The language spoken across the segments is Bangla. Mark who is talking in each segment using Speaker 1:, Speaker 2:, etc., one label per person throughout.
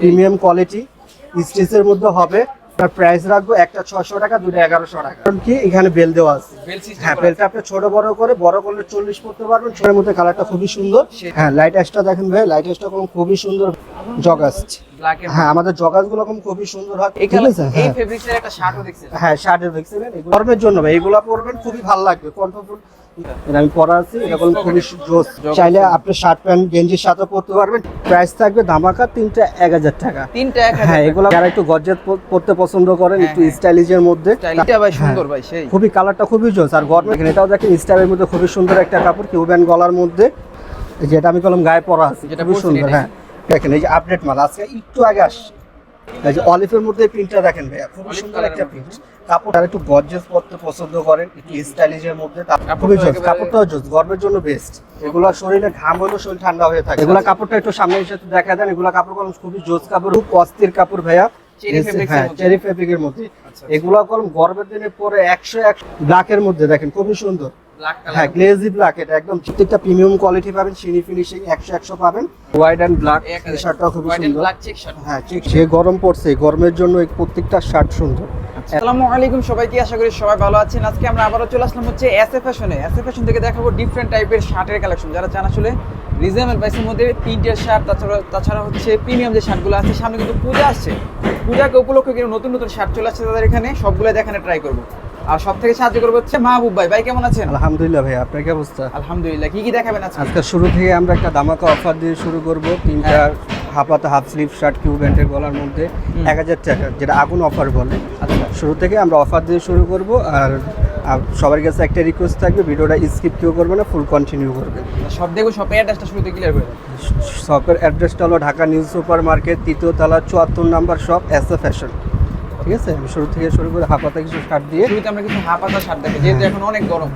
Speaker 1: প্রিমিয়াম কোয়ালিটি স্টিচের মধ্যে হবে। প্রাইস রাখব একটা ছশো টাকা দুটো এগারোশো টাকা। কারণ কি? এখানে বেল দেওয়া আছে। হ্যাঁ বেলটা আপনি ছোট বড় করে বড় করলে চল্লিশ পড়তে পারবেন ছোটের মধ্যে কালারটা খুবই সুন্দর। হ্যাঁ লাইট অ্যাশটা দেখেন ভাই লাইট অ্যাশটা খুবই সুন্দর। জগাস হ্যাঁ আমাদের জগাসগুলো খুবই সুন্দর হয়। ঠিক আছে? হ্যাঁ।
Speaker 2: শার্টও দেখছেন।
Speaker 1: হ্যাঁ শার্টের দেখছিলেন এগুলো গরমের জন্য ভাই এগুলো পরবেন খুবই ভালো লাগবে। আমি পরা আছি এরকম খুবই জোস চাইলে আপনি শার্ট প্যান্ট গেঞ্জির সাথে পরতে পারবেন। প্রাইস থাকবে ধামাকা তিনটা এক হাজার টাকা।
Speaker 2: তিনটা এক
Speaker 1: হ্যাঁ এগুলো যারা একটু গর্জেট পরতে পছন্দ করেন
Speaker 2: হ্যাঁ,
Speaker 1: একটু
Speaker 2: হ্যাঁ।
Speaker 1: স্টাইলিশের মধ্যে।
Speaker 2: স্টাইলটা ভাই সুন্দর ভাই সেই।
Speaker 1: খুবই কালারটা খুবই জোস আর গরমে। এটাও দেখেন স্টাইলের মধ্যে খুবই সুন্দর একটা কাপড় কিউব্যান গলার মধ্যে। যেটা আমি কলম গায়ে পরা আছে
Speaker 2: যেটা
Speaker 1: খুবই সুন্দর হ্যাঁ। দেখেন এই যে আপডেট মাল আজকে একটু আগে আসছে এই যে অলিভের মধ্যে প্রিন্টটা দেখেন ভাইয়া খুবই সুন্দর একটা প্রিন্ট কাপড় আর একটু গর্জিয়াস পরতে পছন্দ করেন একটু স্টাইলিশের মধ্যে খুবই জোস কাপড়টাও জোস গরমের জন্য বেস্ট এগুলো শরীরে ঘাম হলেও শরীর ঠান্ডা হয়ে থাকে। এগুলো কাপড়টা একটু সামনে এসে দেখা দেন এগুলো কাপড় কলম খুবই জোস কাপড় খুব অস্থির কাপড় ভাইয়া।
Speaker 2: Fabrics এর
Speaker 1: হ্যাঁ
Speaker 2: মধ্যে।
Speaker 1: চেরি ফেব্রিকের মধ্যে।
Speaker 2: আচ্ছা।
Speaker 1: এগুলো কলম গরমের দিনে পরে একশো একশো ব্ল্যাকের মধ্যে দেখেন খুবই সুন্দর। হ্যাঁ গ্লেজি ব্ল্যাক এটা একদম প্রত্যেকটা প্রিমিয়াম কোয়ালিটি পাবেন সিনি ফিনিশিং একশো একশো পাবেন। হোয়াইট অ্যান্ড ব্ল্যাক শার্টটাও খুবই সুন্দর। হ্যাঁ যে গরম পড়ছে গরমের জন্য প্রত্যেকটা শার্ট সুন্দর।
Speaker 2: আসসালামু আলাইকুম সবাইকে আশা করি সবাই ভালো আছেন। আজকে আমরা আবারও চলে আসলাম হচ্ছে এস এ। ফ্যাশনে এস এ ফ্যাশন থেকে দেখাবো ডিফারেন্ট টাইপের শার্টের কালেকশন যারা চান আসলে রিজনেবল প্রাইসের মধ্যে প্রিন্টের শার্ট তাছাড়া তাছাড়া হচ্ছে প্রিমিয়াম যে শার্টগুলো আছে সামনে কিন্তু পূজা আসছে। পূজাকে উপলক্ষে কিন্তু নতুন নতুন শার্ট চলে আসছে তাদের এখানে। সবগুলো দেখানে ট্রাই করব। আর সব থেকে সাহায্য করব হচ্ছে মাহবুব ভাই। ভাই কেমন আছেন?
Speaker 1: আলহামদুলিল্লাহ ভাই আপনার কি অবস্থা?
Speaker 2: আলহামদুলিল্লাহ। কি কি দেখাবেন আজকে?
Speaker 1: আজকে শুরু থেকে আমরা একটা দামাকা অফার দিয়ে শুরু করব। তিনটা হাফাতে হাফ স্লিভ শার্ট কিউ ব্যান্ডের গলার মধ্যে এক হাজার টাকা যেটা আগুন অফার বলে।
Speaker 2: আচ্ছা।
Speaker 1: শুরু থেকে আমরা অফার দিয়ে শুরু করব আর সবার কাছে একটা রিকোয়েস্ট থাকবে ভিডিওটা স্কিপ কেউ করবে না ফুল কন্টিনিউ করবে।
Speaker 2: সব দেখব সব অ্যাড্রেসটা শুরুতে ক্লিয়ার করে
Speaker 1: শপের অ্যাড্রেসটা হলো ঢাকা নিউজ সুপার মার্কেট তৃতীয় তলা চুয়াত্তর number shop S A fashion ঠিক আছে? আমি শুরু থেকে শুরু করে হাফাতে কিছু শার্ট দিয়ে
Speaker 2: শুরুতে আমরা কিছু হাফ হাতা শার্ট দেখি যেহেতু এখন অনেক গরম।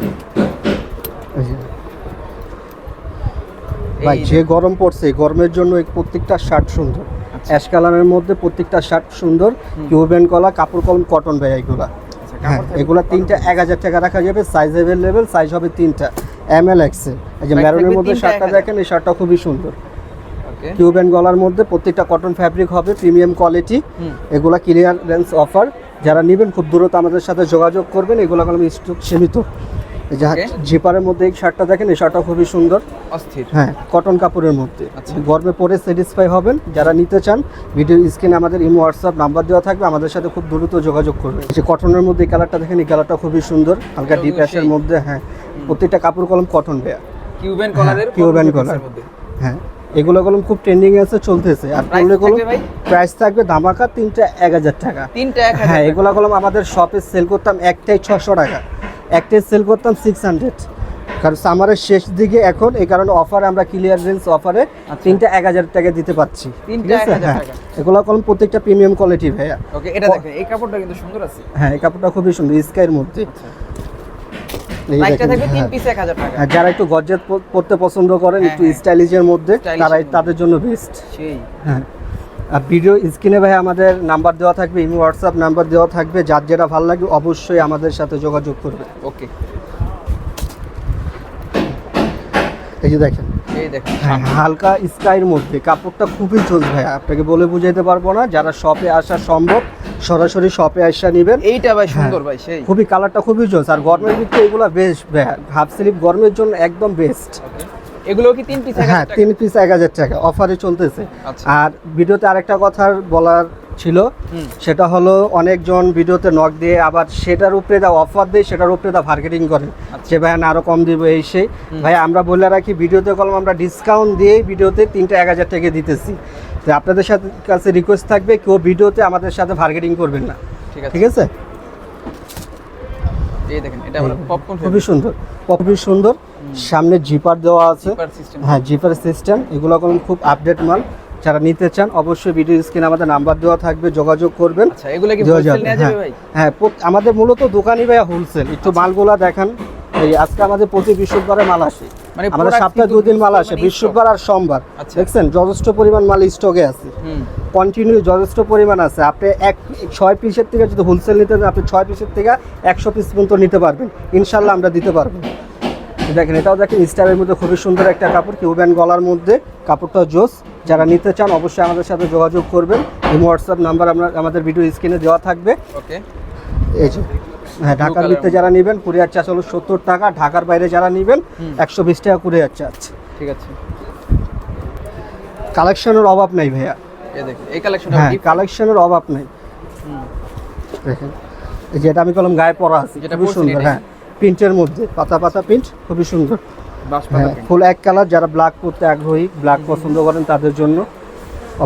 Speaker 1: ভাই যে গরম পড়ছে গরমের জন্য প্রত্যেকটা শার্ট সুন্দর। অ্যাশ কালারের মধ্যে প্রত্যেকটা শার্ট সুন্দর। কিউবেন কলা কাপড় কলম কটন ভাই এগুলা।
Speaker 2: আচ্ছা,
Speaker 1: হ্যাঁ এগুলা তিনটা এক হাজার টাকা রাখা যাবে সাইজ অ্যাভেলেবেল সাইজ হবে তিনটা। এম এল এক্সেল এই যে ম্যারুনের মধ্যে শার্টটা দেখেন এই শার্টটা খুবই সুন্দর। কিউবেন গলার মধ্যে প্রত্যেকটা কটন ফ্যাব্রিক হবে প্রিমিয়াম কোয়ালিটি। এগুলা ক্লিয়ারেন্স অফার যারা নেবেন খুব দ্রুত আমাদের সাথে যোগাযোগ করবেন এগুলো কলম স্টক সীমিত. জিপারের মধ্যে এই শার্টটা দেখেন এই শার্টটা খুবই সুন্দর।
Speaker 2: অস্থির।
Speaker 1: হ্যাঁ কটন কাপড়ের মধ্যে।
Speaker 2: আচ্ছা।
Speaker 1: গরমে পরে স্যাটিসফাই হবেন। যারা নিতে চান ভিডিও স্ক্রিনে আমাদের ইমো হোয়াটসঅ্যাপ নাম্বার দেওয়া থাকবে। আমাদের সাথে খুব দ্রুত যোগাযোগ করবে যে কটনের মধ্যে এই কালারটা দেখেন এই কালারটা খুবই সুন্দর। হালকা ডিপ অ্যাশের মধ্যে হ্যাঁ। প্রত্যেকটা কাপড় কলম কটন বেয়া
Speaker 2: কিউবেন কলারের
Speaker 1: কিউবেন কলার হ্যাঁ এগুলো কলম খুব ট্রেন্ডিং আছে চলতেছে। আর পড়লে কলম প্রাইস থাকবে ধামাকা তিনটা এক হাজার টাকা।
Speaker 2: তিনটা
Speaker 1: হ্যাঁ এগুলো কলম আমাদের শপে সেল করতাম একটাই ছশো টাকা। একটাই সেল করতাম সিক্স হান্ড্রেড কারণ সামারের শেষ দিকে এখন এই কারণে অফারে আমরা ক্লিয়ার রেঞ্জ অফারে তিনটা এক হাজার টাকা দিতে
Speaker 2: আচ্ছা। 1000
Speaker 1: হ্যাঁ। এগুলো কলম প্রত্যেকটা প্রিমিয়াম কোয়ালিটি ভাইয়া।
Speaker 2: ওকে এটা দেখেন এই কাপড়টা কিন্তু সুন্দর আছে।
Speaker 1: হ্যাঁ এই কাপড়টা খুবই সুন্দর স্কাইয়ের মধ্যে।
Speaker 2: তিন
Speaker 1: হ্যাঁ। হ্যাঁ, যারা একটু গর্জেট পড়তে পছন্দ করেন একটু। স্টাইলিশের মধ্যে তারাই তাদের জন্য বেস্ট
Speaker 2: সেই।
Speaker 1: হ্যাঁ। ভিডিও স্ক্রিনে ভাই আমাদের নাম্বার দেওয়া থাকবে ইমো হোয়াটসঅ্যাপ নাম্বার দেওয়া থাকবে। যার যেটা ভালো লাগবে অবশ্যই আমাদের সাথে যোগাযোগ করবে।
Speaker 2: ওকে
Speaker 1: এই যে দেখেন।
Speaker 2: এই দেখেন
Speaker 1: হ্যাঁ, হালকা স্কাইয়ের মধ্যে। কাপড়টা খুবই চোজ ভাই আপনাকে বলে বুঝাইতে পারব না। যারা শপে আসা সম্ভব সরাসরি শপে আসা নেবেন।
Speaker 2: এইটা ভাই
Speaker 1: হ্যাঁ।
Speaker 2: সুন্দর ভাই সেই।
Speaker 1: খুবই কালারটা খুবই জোস আর গরমের ভিতরে এগুলো বেস্ট হাফ স্লিপ গরমের জন্য একদম বেস্ট.
Speaker 2: এগুলো কি তিন পিস
Speaker 1: হ্যাঁ তিন পিস এক হাজার টাকা। অফারে চলতেছে।
Speaker 2: আচ্ছা।
Speaker 1: আর ভিডিওতে আরেকটা কথা বলার ছিল সেটা হলো অনেকজন ভিডিওতে নক দিয়ে আবার সেটার উপরে দা অফার দেয় সেটার উপরে দা মার্কেটিং করে।
Speaker 2: আচ্ছা।
Speaker 1: যে ভাই না আরও কম দিব এই সেই ভাই আমরা বলে রাখি ভিডিওতে কলম আমরা ডিসকাউন্ট দিয়েই ভিডিওতে তিনটা এক হাজার টাকা দিতেছি। তো আপনাদের সাথে কাছে রিকোয়েস্ট থাকবে কেউ ভিডিওতে আমাদের সাথে মার্কেটিং করবেন না।
Speaker 2: ঠিক আছে।
Speaker 1: ঠিক আছে?
Speaker 2: এই দেখেন এটা হলো পপকর্ন
Speaker 1: খুবই সুন্দর। খুবই সুন্দর। সামনে জিপার দেওয়া আছে। হ্যাঁ জিপার সিস্টেম। এগুলো কোনো খুব আপডেট মাল। যারা নিতে চান অবশ্যই ভিডিও স্ক্রিনে আমাদের নাম্বার দেওয়া থাকবে যোগাযোগ করবেন।
Speaker 2: আচ্ছা
Speaker 1: হ্যাঁ। হ্যাঁ আমাদের মূলত দোকানই ভাইয়া হোলসেল একটু মালগুলা দেখান। এই আজকে আমাদের প্রতি বৃহস্পতিবারে মাল আসে।
Speaker 2: মানে
Speaker 1: আমাদের সপ্তাহে দুদিন মাল
Speaker 2: মানে
Speaker 1: আসে
Speaker 2: stock।
Speaker 1: বৃহস্পতিবার আর সোমবার।
Speaker 2: আচ্ছা।
Speaker 1: দেখছেন যথেষ্ট পরিমাণ মাল স্টকে আছে। কন্টিনিউ যথেষ্ট পরিমাণ আছে। আপনি এক ছয় পিসের থেকে যদি হোলসেল নিতে আপনি ছয় পিসের থেকে একশো পিস পর্যন্ত নিতে পারবেন। ইনশাল্লাহ আমরা দিতে পারব। দেখেন এটাও দেখেন স্টারের মধ্যে খুবই সুন্দর একটা কাপড় কিউব্যান গলার মধ্যে কাপড়টা জোস। যারা নিতে চান অবশ্যই আমাদের সাথে যোগাযোগ করবেন। এই হোয়াটসঅ্যাপ নাম্বার আমরা আমাদের ভিডিও স্ক্রিনে দেওয়া থাকবে।
Speaker 2: ওকে
Speaker 1: এই যে হ্যাঁ ঢাকার ভিতরে যারা নেবেন কুরিয়ার চার্জ হলো সত্তর টাকা ঢাকার বাইরে যারা নেবেন একশো বিশ টাকা কুরিয়ার চার্জ।
Speaker 2: ঠিক আছে।
Speaker 1: কালেকশনের অভাব নাই ভাইয়া।
Speaker 2: এই কালেকশনটা
Speaker 1: হ্যাঁ কালেকশনের অভাব নাই। দেখেন এই যে এটা আমি কলম গায়ে পরা আছে
Speaker 2: যেটা
Speaker 1: খুবই সুন্দর হ্যাঁ। প্রিন্টের মধ্যে পাতা পাতা প্রিন্ট খুবই সুন্দর। হ্যাঁ ফুল এক কালার যারা ব্ল্যাক পরতে আগ্রহী ব্ল্যাক পছন্দ করেন তাদের জন্য।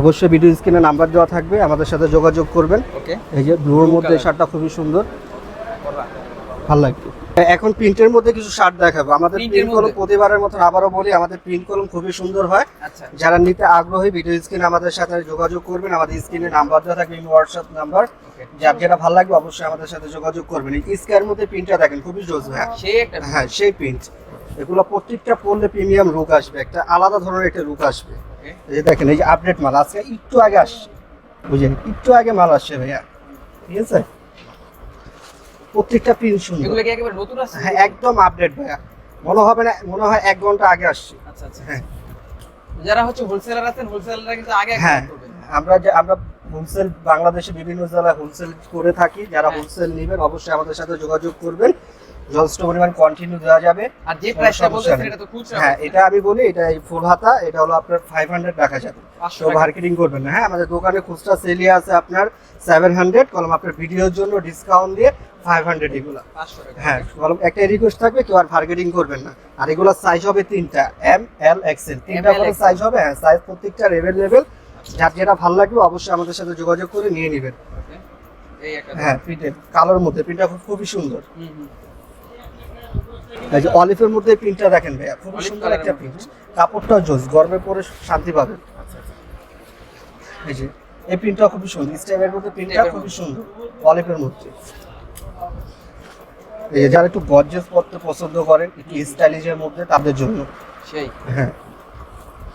Speaker 1: অবশ্যই ভিডিও স্ক্রিনে নাম্বার দেওয়া থাকবে আমাদের সাথে যোগাযোগ করবেন। এই যে ব্লুর মধ্যে শার্টটা খুবই সুন্দর। ভালো লাগবে। এখন প্রিন্টের মধ্যে কিছু শার্ট দেখাবো। আমাদের প্রিন্ট কলম প্রতিবারের মতন আবারও বলি আমাদের প্রিন্ট কলম খুবই সুন্দর হয়।
Speaker 2: আচ্ছা।
Speaker 1: যারা নিতে আগ্রহী ভিডিও স্ক্রিন আমাদের সাথে যোগাযোগ করবেন। আমাদের স্ক্রিনে নাম্বার দেওয়া থাকবে হোয়াটসঅ্যাপ নাম্বার। যার যেটা ভালো লাগবে অবশ্যই আমাদের সাথে যোগাযোগ করবেন। এই স্কোয়ার মধ্যে প্রিন্টটা দেখেন খুবই
Speaker 2: একটা
Speaker 1: হ্যাঁ সেই প্রিন্ট। এগুলো প্রত্যেকটা পড়লে প্রিমিয়াম লুক আসবে একটা আলাদা ধরনের একটা লুক আসবে। এই দেখেন এই যে আপডেট মাল আজকে একটু আগে আসছে। বুঝলেন একটু আগে মাল আসছে ভাইয়া। ঠিক আছে? প্রত্যেকটা প্রিন্ট সুন্দর।
Speaker 2: এগুলো কি একেবারে নতুন আছে
Speaker 1: হ্যাঁ একদম আপডেট ভাইয়া। মনে হবে না মনে হয় এক ঘণ্টা আগে আসছে।
Speaker 2: আচ্ছা আচ্ছা।
Speaker 1: হ্যাঁ
Speaker 2: যারা হচ্ছে হোলসেলার আছেন হোলসেলাররা কিন্তু আগে
Speaker 1: হ্যাঁ আমরা যে আমরা হোলসেল বাংলাদেশে বিভিন্ন জেলায় হোলসেল করে থাকি। যারা
Speaker 2: হ্যাঁ।
Speaker 1: হোলসেল নেবেন অবশ্যই আমাদের সাথে যোগাযোগ করবেন। যথেষ্ট পরিমাণ কন্টিনিউ দেওয়া যাবে।
Speaker 2: আর যে প্রাইসটা
Speaker 1: নেই।
Speaker 2: এটা তো খুচরা
Speaker 1: হ্যাঁ এটা আমি বলি এটা এই ফুল হাতা এটা হলো আপনার ফাইভ হান্ড্রেড রাখা যাবে। তো মার্কেটিং করবেন না। হ্যাঁ আমাদের দোকানে খুচরা সেলি আছে আপনার সেভেন হান্ড্রেড কলম আপনার ভিডিওর জন্য ডিসকাউন্ট দিয়ে ফাইভ হান্ড্রেড এগুলো। হ্যাঁ কলম একটা রিকোয়েস্ট থাকবে কেউ আর মার্কেটিং করবেন না। আর এগুলো সাইজ হবে তিনটা এম এল এক্সেল তিনটা করে সাইজ হবে হ্যাঁ সাইজ প্রত্যেকটা লেভেল লেভেল যার যেটা ভালো লাগবে অবশ্যই আমাদের সাথে যোগাযোগ করে নিয়ে নেবেন। হ্যাঁ প্রিন্টের কালোর মধ্যে প্রিন্টটা খুবই সুন্দর।
Speaker 2: হুম হুম।
Speaker 1: এই যে অলিভের মধ্যে প্রিন্টটা দেখেন ভাইয়া খুবই সুন্দর একটা প্রিন্ট কাপড়টা জোস গরমে পরে শান্তি পাবেন এই যে এই প্রিন্টটা খুবই সুন্দর স্টেপের মধ্যে প্রিন্টটা খুবই সুন্দর অলিভের মধ্যে। এই যে যারা একটু গর্জিয়াস পড়তে পছন্দ করেন একটু স্টাইলিশের মধ্যে তাদের জন্য।
Speaker 2: সেই।
Speaker 1: হ্যাঁ।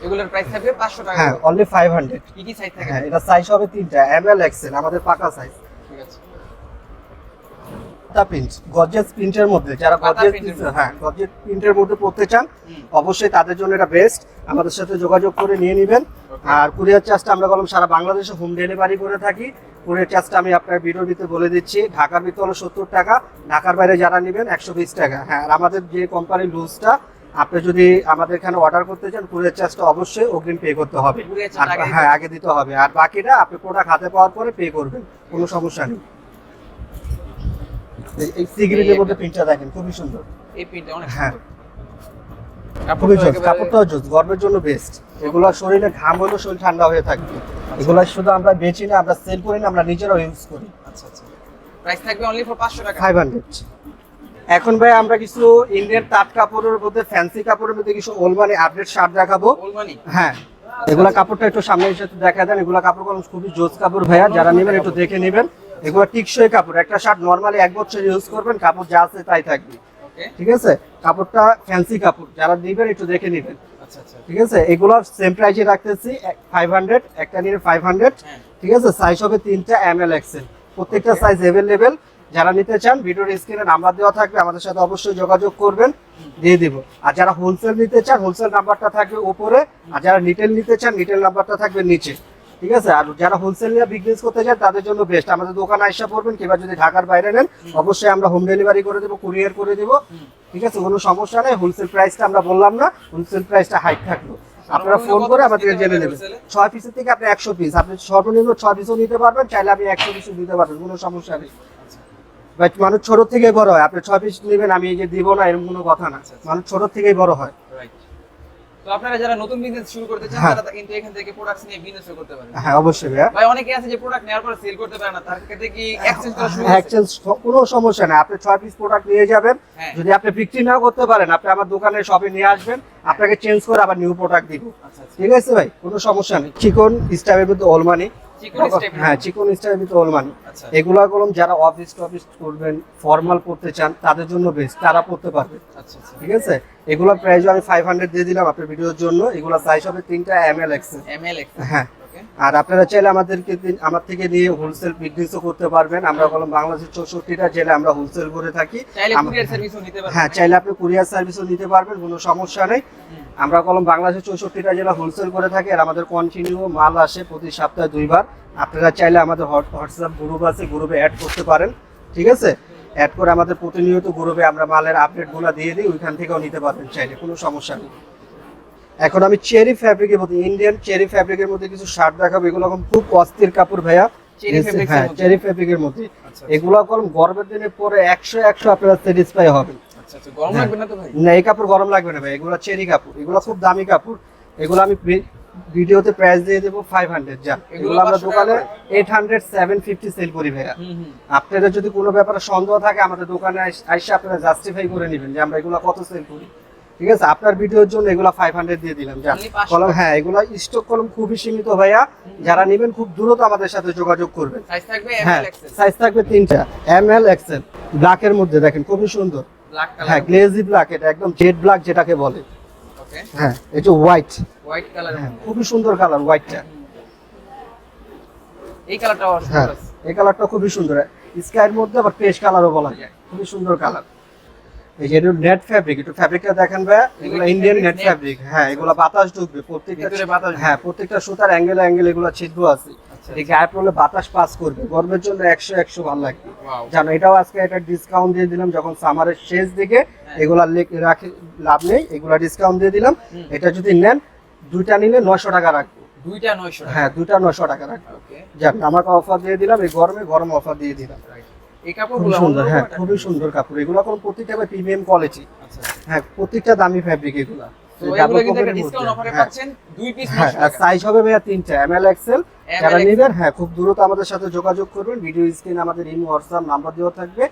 Speaker 2: এগুলোর প্রাইস থাকবে পাঁচশো টাকা
Speaker 1: হ্যাঁ। অনলি ফাইভ হান্ড্রেড
Speaker 2: কি কি সাইজ থাকে?
Speaker 1: হ্যাঁ এটা সাইজ হবে তিনটা এম এল এক্সেল আমাদের পাকা সাইজ পাতা প্রিন্ট গর্জিয়াস প্রিন্টের মধ্যে যারা প্রিন্ট হ্যাঁ গর্জিয়াস প্রিন্টের মধ্যে পড়তে চান অবশ্যই তাদের জন্য এটা বেস্ট আমাদের সাথে যোগাযোগ করে নিয়ে নেবেন। আর কুরিয়ার চার্জটা আমরা বললাম সারা বাংলাদেশে হোম ডেলিভারি করে থাকি। কুরিয়ার চার্জটা আমি আপনার ভিডিওর ভিতরে বলে দিচ্ছি। ঢাকার ভিতরে হলো সত্তর টাকা ঢাকার বাইরে যারা নেবেন একশো বিশ টাকা। হ্যাঁ আর আমাদের যে কোম্পানির লুজটা আপনি যদি আমাদের এখানে অর্ডার করতে চান কুরিয়ার চার্জটা অবশ্যই অগ্রিম পে করতে হবে। হ্যাঁ আগে দিতে হবে। আর বাকিটা আপনি প্রোডাক্ট হাতে পাওয়ার পরে পে করবেন। কোনো সমস্যা নেই। এই- এই মধ্যে প্রিন্টটা দেখেন খুবই সুন্দর।
Speaker 2: এই প্রিন্টটা অনেক
Speaker 1: হ্যাঁ। খুবই
Speaker 2: কাপড়টা
Speaker 1: জোস কাপড়টাও জোস গরমের জন্য বেস্ট এগুলো শরীরে ঘাম হলেও শরীর ঠান্ডা হয়ে থাকবে এগুলো শুধু আমরা বেচি না আমরা সেল করি না আমরা নিজেরাও ইউজ করি।
Speaker 2: আচ্ছা আচ্ছা। প্রাইস থাকবে অনলি ফর পাঁচশো টাকা।
Speaker 1: ফাইভ হান্ড্রেড এখন ভাই আমরা কিছু ইন্ডিয়ান তাঁত কাপড়ের মধ্যে ফ্যান্সি কাপড়ের মধ্যে কিছু ওলমানি আপডেট শার্ট দেখাবো।
Speaker 2: ওলমানি
Speaker 1: হ্যাঁ। এগুলা কাপড়টা একটু সামনে এসে দেখা দেন। এগুলা কাপড় খুবই জোস কাপড় ভাইয়া যারা নেবেন একটু দেখে নেবেন। এগুলো টিকসই কাপড়। একটা শার্ট নর্মালি এক বছর ইউজ করবেন কাপড় যা আছে তাই থাকবে। ঠিক আছে? কাপড়টা ফ্যান্সি কাপড় যারা নেবেন একটু দেখে নেবেন।
Speaker 2: আচ্ছা আচ্ছা।
Speaker 1: ঠিক আছে? এগুলো সেম প্রাইসে রাখতেছি ফাইভ হান্ড্রেড একটা নিয়ে ফাইভ হান্ড্রেড ঠিক আছে? সাইজ হবে তিনটা এম এল এক্সেল প্রত্যেকটা সাইজ অ্যাভেলেবেল যারা নিতে চান ভিডিওর স্ক্রিনে নাম্বার দেওয়া থাকবে আমাদের সাথে অবশ্যই যোগাযোগ করবেন দিয়ে দিব। আর যারা হোলসেল নিতে চান হোলসেল নাম্বারটা থাকবে উপরে। আর যারা নিটেল নিতে চান নিটেল নাম্বারটা থাকবে নিচে। ঠিক আছে? আর যারা হোলসেল নিয়ে বিজনেস করতে চান তাদের জন্য বেস্ট আমাদের দোকানে আইসা পড়বেন কিংবা যদি ঢাকার বাইরে নেন অবশ্যই আমরা হোম ডেলিভারি করে দেবো কুরিয়ার করে দেবো। ঠিক আছে? কোনো সমস্যা নেই। হোলসেল প্রাইসটা আমরা বললাম না। হোলসেল প্রাইসটা হাইট থাকল। আপনারা ফোন করে আমাদের জেনে নেবেন। ছয় পিসের থেকে আপনি একশো পিস আপনি সর্বনিম্ন ছয় পিসও নিতে পারবেন। চাইলে আপনি একশো পিসও দিতে পারবেন। কোনো সমস্যা নেই। মানুষ ছোট থেকে বড় হয়। আপনি ছয় পিস নেবেন আমি এই যে দিব না এরকম কোনো কথা না।
Speaker 2: আচ্ছা, আচ্ছা।
Speaker 1: মানুষ ছোট থেকেই বড় হয়।
Speaker 2: তো আপনারা যারা নতুন বিজনেস শুরু করতে চান
Speaker 1: হ্যাঁ।
Speaker 2: তারা কিন্তু এখান থেকে প্রোডাক্টস নিয়ে বিজনেস করতে পারেন
Speaker 1: হ্যাঁ অবশ্যই ভাইয়া।
Speaker 2: ভাই অনেকে আছে যে প্রোডাক্ট নেওয়ার পর সেল করতে পারে না তার ক্ষেত্রে কি এক্সচেঞ্জ করা শুরু
Speaker 1: এক্সচেঞ্জ কোনো সমস্যা নেই। আপনি ছয় পিস প্রোডাক্ট নিয়ে যাবেন।
Speaker 2: হ্যাঁ।
Speaker 1: যদি আপনি বিক্রি নাও করতে পারেন আপনি আমার দোকানে শপে নিয়ে আসবেন আপনাকে চেঞ্জ করে আবার নিউ প্রোডাক্ট দিব।
Speaker 2: আচ্ছা আচ্ছা।
Speaker 1: ঠিক আছে ভাই? কোনো সমস্যা নেই। চিকন স্টাইলের মধ্যে অলমানি
Speaker 2: চিকন স্টেপ
Speaker 1: হ্যাঁ চিকন স্টাইলের ভিতরে অলমানি
Speaker 2: আচ্ছা।
Speaker 1: এগুলা কলম যারা অফিস টফিস করবেন ফর্মাল পড়তে চান তাদের জন্য বেস্ট তারা পড়তে পারবে।
Speaker 2: আচ্ছা আচ্ছা।
Speaker 1: ঠিক আছে? এগুলা প্রাইস আমি ফাইভ হান্ড্রেড দিয়ে দিলাম আপনার ভিডিওর জন্য। এগুলা সাইজ হবে তিনটা এম এল এক্সেল
Speaker 2: এমএল
Speaker 1: হ্যাঁ।
Speaker 2: ওকে
Speaker 1: আর আপনারা চাইলে আমাদেরকে আমার থেকে নিয়ে হোলসেল বিজনেসও করতে পারবেন। আমরা বললাম বাংলাদেশের চৌষট্টিটা জেলে আমরা হোলসেল করে থাকি। হ্যাঁ চাইলে আপনি কুরিয়ার সার্ভিসও নিতে পারবেন কোনো সমস্যা নেই। আমরা কলম বাংলাদেশের চৌষট্টিটা জেলা হোলসেল করে থাকি আর আমাদের কন্টিনিউ মাল আসে প্রতি সপ্তাহে দুইবার। আপনারা চাইলে আমাদের হোয়াটসঅ্যাপ গ্রুপ আছে গ্রুপে অ্যাড করতে পারেন। ঠিক আছে? অ্যাড করে আমাদের প্রতিনিয়ত গ্রুপে আমরা মালের আপডেটগুলো দিয়ে দিই ওইখান থেকেও নিতে পারবেন চাইলে কোনো সমস্যা নেই। এখন আমি চেরি ফ্যাব্রিকের মধ্যে ইন্ডিয়ান চেরি ফ্যাব্রিকের মধ্যে কিছু শার্ট দেখাবো। এগুলো এখন খুব অস্থির কাপড় ভাইয়া। হ্যাঁ? চেরি ফ্যাব্রিকের মধ্যে।
Speaker 2: আচ্ছা
Speaker 1: এগুলো কলম গরমের দিনে পরে একশো একশো আপনারা স্যাটিসফাই হবেন।
Speaker 2: আচ্ছা আচ্ছা। গরম লাগবে না তো ভাই?
Speaker 1: না এই কাপড় গরম লাগবে না ভাই। এগুলো চেরি কাপড়। এগুলো খুব দামি কাপড়। এগুলো আমি ভিডিওতে প্রাইস দিয়ে দেবো ফাইভ হান্ড্রেড যা
Speaker 2: এগুলো
Speaker 1: আমরা দোকানে eight hundred seven fifty sale করি ভাইয়া। আপনাদের যদি কোনো ব্যাপারে সন্দেহ থাকে আমাদের দোকানে আইসে আপনারা জাস্টিফাই করে নেবেন যে আমরা এগুলো কত সেল করি। ঠিক আছে? আপনার ভিডিওর জন্য এগুলো ফাইভ হান্ড্রেড দিয়ে দিলাম। যা কলম হ্যাঁ এগুলো স্টক কলম খুবই সীমিত ভাইয়া। যারা নেবেন খুব দ্রুত আমাদের সাথে যোগাযোগ করবেন।
Speaker 2: সাইজ থাকবে
Speaker 1: হ্যাঁ সাইজ থাকবে তিনটা। এম এল এক্সেল ব্ল্যাকের মধ্যে দেখেন খুবই সুন্দর। হ্যাঁ গ্লেজি ব্ল্যাক এটা একদম জেড ব্ল্যাক যেটাকে বলে। হ্যাঁ যে হোয়াইট
Speaker 2: হোয়াইট কালার
Speaker 1: হ্যাঁ খুবই সুন্দর কালার হোয়াইটটা
Speaker 2: এই কালারটা
Speaker 1: হ্যাঁ এই কালারটা খুবই সুন্দর। স্কাইয়ের মধ্যে আবার পেশ কালারও বলা যায়। খুবই সুন্দর কালার এই যে নেট ফ্যাব্রিক একটু ফ্যাব্রিকটা দেখেন ভাই এগুলো ইন্ডিয়ান নেট ফ্যাব্রিক হ্যাঁ এগুলো বাতাস ঢুকবে। প্রত্যেকটা
Speaker 2: বাতাস
Speaker 1: হ্যাঁ প্রত্যেকটা সুতার অ্যাঙ্গেল অ্যাঙ্গেল এগুলো ছিদ্র আছে।
Speaker 2: আচ্ছা,
Speaker 1: এই গায়ে পড়লে বাতাস পাস করবে। গরমের জন্য একশো একশো ভালো লাগবে। জানো এটাও আজকে একটা ডিসকাউন্ট দিয়ে দিলাম। যখন সামারের শেষ দিকে
Speaker 2: হ্যাঁ।
Speaker 1: এগুলা রাখে লাভ নেই। এগুলা ডিসকাউন্ট দিয়ে দিলাম। এটা যদি নেন দুইটা নিলে নশো টাকা রাখব।
Speaker 2: দুইটা 900 টাকা।
Speaker 1: হ্যাঁ দুইটা নশো টাকা রাখব। যাক আমাকে অফার দিয়ে দিলাম। এই গরমে গরম অফার দিয়ে দিলাম।
Speaker 2: এই
Speaker 1: খুবই
Speaker 2: কাপড়গুলো
Speaker 1: সুন্দর হ্যাঁ খুবই সুন্দর কাপড়। এগুলো এখন প্রত্যেকটা প্রিমিয়াম কোয়ালিটি
Speaker 2: আচ্ছা
Speaker 1: হ্যাঁ প্রত্যেকটা দামি ফ্যাব্রিক এগুলা। হ্যাঁ।
Speaker 2: 900
Speaker 1: আর
Speaker 2: টাকা।
Speaker 1: সাইজ হবে ভাইয়া তিনটা এম এল এক্সেল যারা নেবেন হ্যাঁ খুব দ্রুত আমাদের সাথে যোগাযোগ করবেন। ভিডিও স্ক্রিনে আমাদের ইমো হোয়াটসঅ্যাপ নাম্বার দেওয়া থাকবে।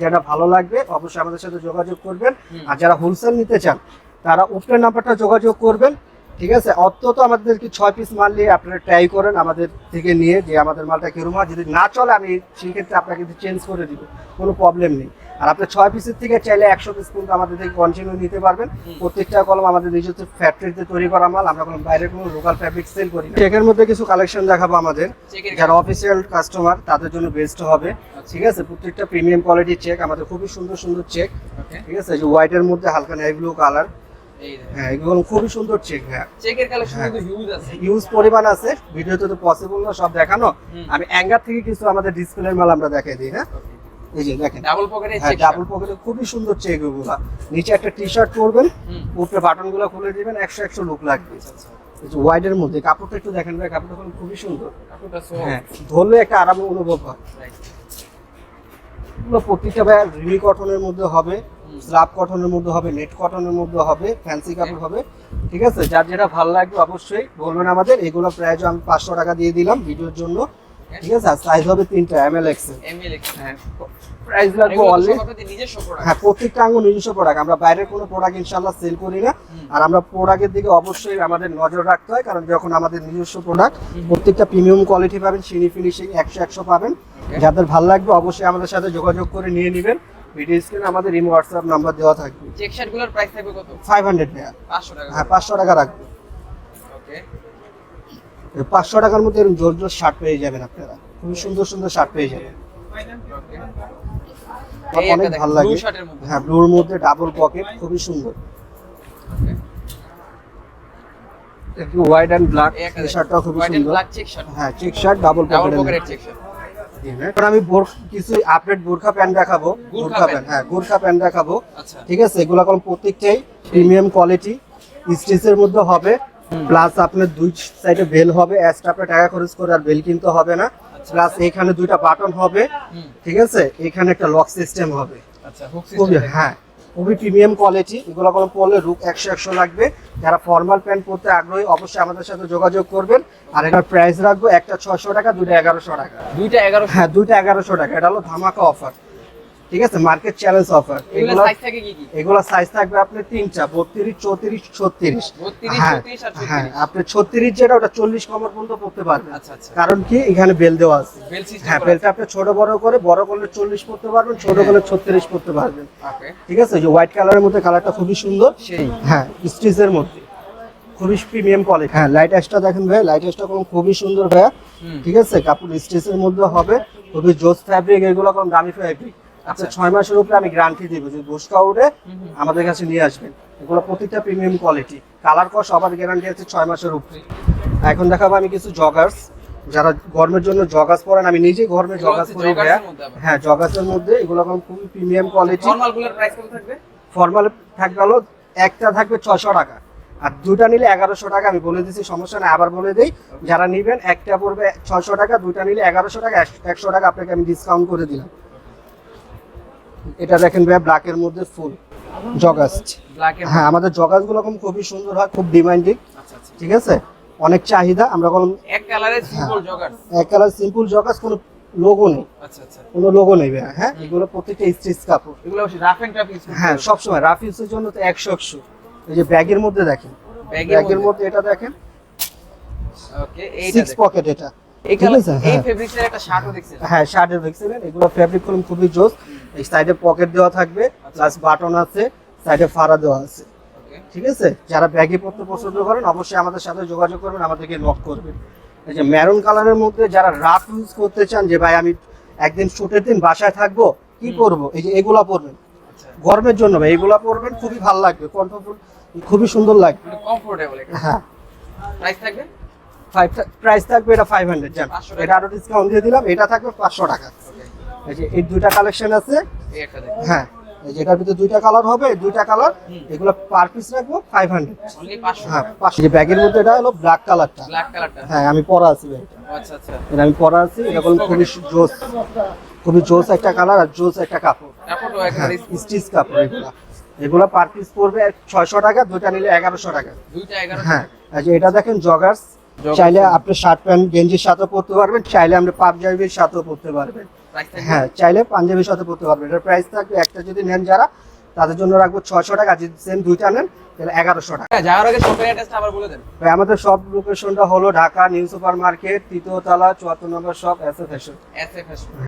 Speaker 1: যেটা ভালো লাগবে অবশ্যই আমাদের সাথে যোগাযোগ করবেন। আর যারা হোলসেল নিতে চান তারা উপরের নাম্বারটা যোগাযোগ করবেন। ঠিক আছে? অন্তত আমাদেরকে ছয় পিস মাল নিয়ে আপনারা ট্রাই করেন আমাদের থেকে নিয়ে যে আমাদের মালটা কিরম হয়। যদি না চলে আমি সেক্ষেত্রে আপনাকে চেঞ্জ করে দিব। কোনো প্রবলেম নেই। আর আপনি ছয় পিসের থেকে চাইলে একশো পিস কিন্তু আমাদের থেকে কন্টিনিউ নিতে পারবেন। প্রত্যেকটা কলম আমাদের নিজস্ব ফ্যাক্টরিতে তৈরি করা মাল। আমরা কোনো বাইরে কোনো লোকাল ফ্যাব্রিক সেল করি চেকের মধ্যে কিছু কালেকশন দেখাবো আমাদের। যারা অফিসিয়াল কাস্টমার তাদের জন্য বেস্ট হবে। ঠিক আছে? প্রত্যেকটা প্রিমিয়াম কোয়ালিটির চেক আমাদের খুবই সুন্দর সুন্দর চেক ঠিক আছে? যে হোয়াইটের মধ্যে হালকা নেভি ব্লু কালার। হ্যাঁ এগুলো খুবই সুন্দর চেক হ্যাঁ।
Speaker 2: চেকের কালেকশন
Speaker 1: হ্যাঁ।
Speaker 2: কিন্তু হিউজ আছে।
Speaker 1: ইউজ পরিমাণ আছে ভিডিওতে তো পসিবল না সব দেখানো। আমি অ্যাঙ্গার থেকে কিছু আমাদের ডিসপ্লের মাল আমরা দেখাই দিই হ্যাঁ। এই যে দেখেন।
Speaker 2: ডাবল পকেটে চেক
Speaker 1: ডাবল পকেটে খুবই সুন্দর চেক এগুলো। নিচে একটা টি শার্ট পরবেন উপরে বাটনগুলো খুলে দিবেন একশো একশো লুক লাগবে। এই যে হোয়াইটের মধ্যে কাপড়টা একটু দেখেন ভাই কাপড়টা খুবই সুন্দর।
Speaker 2: কাপড়টা সো
Speaker 1: হ্যাঁ ধরলে একটা আরাম অনুভব হয়। এগুলো প্রত্যেকটা ভাই রিমি কটনের মধ্যে হবে। স্লাব কটনের মধ্যে হবে নেট কটনের মধ্যে হবে ফ্যান্সি কাপড় হবে ঠিক আছে? যার যেটা ভালো লাগবে অবশ্যই বলবেন আমাদের এগুলো প্রাইস আমি পাঁচশো টাকা দিয়ে দিলাম ভিডিওর জন্য ঠিক আছে? সাইজ হবে তিনটা এম এল
Speaker 2: এমএল
Speaker 1: হ্যাঁ। প্রাইস লাগবে অনলি হ্যাঁ প্রত্যেকটা আঙ্গুল নিজস্ব প্রোডাক্ট আমরা বাইরের কোনো প্রোডাক্ট ইনশাল্লাহ সেল করি না। আর আমরা প্রোডাক্টের দিকে অবশ্যই আমাদের নজর রাখতে হয় কারণ যখন আমাদের নিজস্ব প্রোডাক্ট প্রত্যেকটা প্রিমিয়াম কোয়ালিটি পাবেন সিনি ফিনিশিং একশো একশো পাবেন। যাদের ভালো লাগবে অবশ্যই আমাদের সাথে যোগাযোগ করে নিয়ে নেবেন। ভিডিও স্ক্রিনে আমাদের ইমো হোয়াটসঅ্যাপ নাম্বার দেওয়া থাকবে।
Speaker 2: চেক শার্টগুলোর প্রাইস থাকবে কত?
Speaker 1: ফাইভ হান্ড্রেড
Speaker 2: 500 টাকা।
Speaker 1: হ্যাঁ রাখবে।
Speaker 2: ওকে
Speaker 1: টাকার মধ্যে এরকম জোর জোর শার্ট পেয়ে যাবেন আপনারা। খুবই সুন্দর সুন্দর শার্ট পেয়ে যাবেন। আমার অনেক ভালো লাগে।
Speaker 2: ব্লু শার্টের মধ্যে।
Speaker 1: হ্যাঁ ব্লুর মধ্যে ডাবল পকেট খুবই সুন্দর। একটু হোয়াইট অ্যান্ড ব্ল্যাক খুবই
Speaker 2: হোয়াইট এন্ড
Speaker 1: সুন্দর। হ্যাঁ চেক শার্ট ডাবল পকেটের
Speaker 2: চেক শার্ট
Speaker 1: এবার আমি কিছু আপডেট বোরখা প্যান্ট দেখাবো। বোরখা
Speaker 2: প্যান্ট।
Speaker 1: হ্যাঁ গোর্খা প্যান্ট দেখাবো।
Speaker 2: আচ্ছা।
Speaker 1: ঠিক আছে? এগুলো এখন প্রত্যেকটাই প্রিমিয়াম কোয়ালিটি স্টিচের মধ্যে হবে। প্লাস আপনার দুই সাইডে বেল হবে। এক্সট্রা আপনার টাকা খরচ করে আর বেল কিনতে হবে না। প্লাস এখানে দুইটা বাটন হবে। ঠিক আছে? এখানে একটা লক সিস্টেম হবে।
Speaker 2: আচ্ছা
Speaker 1: হ্যাঁ। খুবই প্রিমিয়াম কোয়ালিটি এগুলো কোনো পড়লে রুক একশো একশো লাগবে। যারা ফর্মাল প্যান্ট পরতে আগ্রহী অবশ্যই আমাদের সাথে যোগাযোগ করবেন। আর এটার প্রাইস রাখব একটা ছশো টাকা দুইটা এগারোশো টাকা।
Speaker 2: দুইটা এগারো
Speaker 1: হ্যাঁ দুইটা এগারোশো টাকা এটা হলো ধামাকা অফার ঠিক আছে? মার্কেট চ্যালেঞ্জ অফার
Speaker 2: এগুলো সাইজ থাকে কি কি?
Speaker 1: এগুলো সাইজ থাকবে আপনি তিনটা বত্রিশ চৌত্রিশ ছত্রিশ।
Speaker 2: 32
Speaker 1: হ্যাঁ
Speaker 2: 34 আর 34
Speaker 1: হ্যাঁ আপনি ছত্রিশ যেটা ওটা চল্লিশ কমর পর্যন্ত পড়তে পারবেন।
Speaker 2: আচ্ছা আচ্ছা।
Speaker 1: কারণ কি? এখানে বেল দেওয়া আছে।
Speaker 2: বেল সিস্টেম
Speaker 1: হ্যাঁ বেলটা আপনি ছোট বড় করে বড় করলে চল্লিশ পড়তে পারবেন ছোট করলে ছত্রিশ পড়তে পারবেন।
Speaker 2: ওকে
Speaker 1: ঠিক আছে? যে হোয়াইট কালারের মধ্যে কালারটা খুবই সুন্দর।
Speaker 2: সেই।
Speaker 1: হ্যাঁ স্টিচের মধ্যে। খুবই প্রিমিয়াম কোয়ালিটি হ্যাঁ লাইট অ্যাশটা দেখেন ভাই লাইট অ্যাশটা কোনো খুবই সুন্দর ভাইয়া। ঠিক আছে? কাপড় স্টেচের মধ্যে হবে। খুবই জোস ফ্যাব্রিক এগুলো কোনো দামি ফ্যাব্রিক আচ্ছা ছয় মাসের উপরে আমি গ্যারান্টি দিব যদি বসকা উঠে আমাদের কাছে নিয়ে আসবেন। এগুলো প্রতিটা প্রিমিয়াম কোয়ালিটি কালার কস সবার গ্যারান্টি আছে ছয় মাসের উপরে। এখন দেখাবো আমি কিছু জগার্স যারা গরমের জন্য জগার্স পরেন আমি নিজে গরমে জগার্স পরি ভাইয়া। হ্যাঁ জগার্সের মধ্যে। এগুলো এখন খুবই প্রিমিয়াম কোয়ালিটি
Speaker 2: নরমালগুলোর প্রাইস কত থাকবে?
Speaker 1: ফর্মাল থাকবে হলো একটা থাকবে ছশো টাকা। আর দুটা নিলে এগারোশো টাকা। আমি বলে দিচ্ছি সমস্যা নেই আবার বলে দিই। যারা নিবেন একটা পড়বে ছশো টাকা দুটা নিলে এগারোশো টাকা একশো টাকা। আপনাকে আমি ডিসকাউন্ট করে দিলাম। এটা দেখেন ভাই ব্ল্যাকের মধ্যে ফুল জগাস
Speaker 2: ব্ল্যাক এর
Speaker 1: হ্যাঁ আমাদের জগাসগুলো খুবই সুন্দর হয় খুব ডিমান্ডিং
Speaker 2: আচ্ছা আচ্ছা
Speaker 1: ঠিক আছে? অনেক চাহিদা আমরা কোনো
Speaker 2: এক কালারের সিম্পল জগার্স
Speaker 1: এক কালার সিম্পল জগাস কোনো লোগো নেই।
Speaker 2: আচ্ছা আচ্ছা।
Speaker 1: কোনো লোগো নেই ভাইয়া, হ্যাঁ? এগুলো প্রত্যেকটা স্টিচ কাপড়।
Speaker 2: এগুলো রাফ এন্ড টাফ
Speaker 1: হ্যাঁ সবসময় রাফ ইউজের জন্য তো একশো একশো। এই যে ব্যাগের মধ্যে দেখেন। ব্যাগের মধ্যে। এটা দেখেন।
Speaker 2: ওকে এইটা
Speaker 1: সিক্স পকেট এটা।
Speaker 2: এই কালার এই
Speaker 1: হ্যাঁ।
Speaker 2: ফেব্রিক্সের একটা শার্টও দেখছেন
Speaker 1: হ্যাঁ শার্টের দেখছিলেন এগুলো ফেব্রিক কলম খুবই জোস। এই সাইডে পকেট দেওয়া থাকবে প্লাস বাটন আছে সাইডে ফাড়া দেওয়া আছে। ঠিক আছে? যারা ব্যাগে পড়তে পছন্দ করেন অবশ্যই আমাদের সাথে যোগাযোগ করবেন আমাদেরকে নক করবেন। এই যে মেরুন কালারের মধ্যে যারা রাফ ইউজ করতে চান যে ভাই আমি একদিন শুটের দিন বাসায় থাকব কি করব? এই যে এগুলা পরবেন।
Speaker 2: আচ্ছা।
Speaker 1: গরমের জন্য ভাই এগুলা পরবেন খুবই ভালো লাগবে। কন্ট্রোল খুবই সুন্দর লাগবে।
Speaker 2: কমফোর্টেবল
Speaker 1: হ্যাঁ।
Speaker 2: প্রাইস থাকবে?
Speaker 1: ফাইভ প্রাইস থাকবে এটা ফাইভ হান্ড্রেড জান।
Speaker 2: 500
Speaker 1: এটা আরও ডিসকাউন্ট দিয়ে দিলাম এটা থাকবে পাঁচশো টাকা। এই যে এই দুইটা কালেকশন আছে? হ্যাঁ এই যে এটার ভিতরে দুইটা কালার হবে দুইটা কালার এগুলো পার পিস রাখব ফাইভ হান্ড্রেড হ্যাঁ যে ব্যাগের মধ্যে এটা হলো ব্ল্যাক কালারটা হ্যাঁ আমি পরা আছি এটা।
Speaker 2: আচ্ছা আচ্ছা।
Speaker 1: আমি পরা আছি এটা কোনো খুবই জোস খুবই জোস একটা কালার আর জোস একটা কাপড়। হ্যাঁ স্টিচ। কাপড় এগুলো। এগুলো পার পিস পড়বে ছয়শো টাকা দুইটা নিলে এগারোশো টাকা। হ্যাঁ যে এটা দেখেন জগার্স চাইলে আপনি শার্ট প্যান্ট গেঞ্জির সাথে পরতে পারবেন চাইলে আপনি পাঞ্জাবির সাথেও পরতে পারবেন। হ্যাঁ চাইলে পাঞ্জাবির সাথে পড়তে পারবেন। এটার প্রাইস থাকবে একটা যদি নেন যারা তাদের জন্য রাখব ছয়শো টাকা। যদি সেম দুইটা নেন তাহলে এগারোশো টাকা।
Speaker 2: হ্যাঁ, যাওয়ার আগে শপের অ্যাড্রেসটা আবার বলে দেন।
Speaker 1: ভাই, আমাদের সব লোকেশনটা হলো ঢাকা নিউ সুপার মার্কেট তৃতীয় তলা চুয়াত্তর নম্বর সব এস এ ফ্যাশন
Speaker 2: এসএফএস